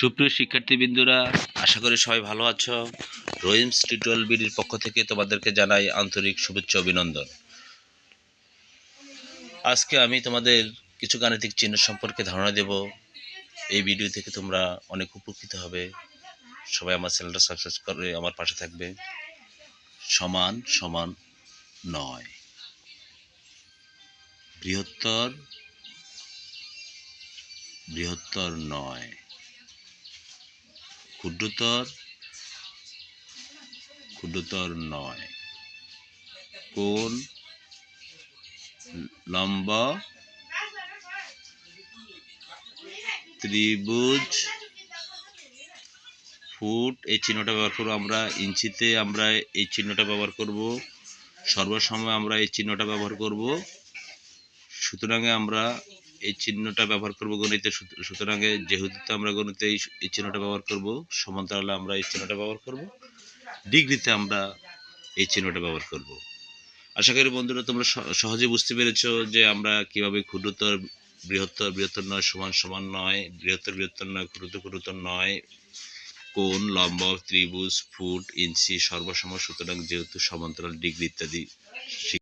সুপ্রিয় শিক্ষার্থীবৃন্দুরা, আশা করি সবাই ভালো আছো। রহিমস টিউটোরিয়াল বিডির পক্ষ থেকে তোমাদেরকে জানাই আন্তরিক শুভেচ্ছা অভিনন্দন। আজকে আমি তোমাদের কিছু গাণিতিক চিহ্ন সম্পর্কে ধারণা দেব। এই ভিডিও থেকে তোমরা অনেক উপকৃত হবে। সবাই আমার চ্যানেলটা সাবস্ক্রাইব করে আমার পাশে থাকবে। সমান সমান নয়। বৃহত্তর বৃহত্তর নয়। ক্ষুদ্রতর ক্ষুদ্রতর নয়। কোন লম্ব, ত্রিভুজ, ফুট। এই চিহ্নটা ব্যবহার করব আমরা, ইঞ্চিতে আমরা এই চিহ্নটা ব্যবহার করব। সর্বসময় আমরা এই চিহ্নটা ব্যবহার করব। সুতরাং আমরা এই চিহ্নটা ব্যবহার করব গণিতে, সুত- সুতরাং যেহেতু আমরা গণিতে এই চিহ্নটা ব্যবহার করব, সমান্তরালে আমরা এই চিহ্নটা ব্যবহার করব, ডিগ্রিতে আমরা এই চিহ্নটা ব্যবহার করব। আশা করি বন্ধুরা তোমরা সহজে বুঝতে পেরেছ যে আমরা কীভাবে ক্ষুদ্রতর, বৃহত্তর বৃহত্তর নয়, সমান সমান নয়, বৃহত্তর বৃহত্তর নয়, ক্ষুদ্রতর ক্ষুদ্রতর নয়, কোণ, লম্ব, ত্রিভুজ, ফুট, ইঞ্চি, সর্বসম, সুতরাং যেহেতু সমান্তরাল ডিগ্রি ইত্যাদি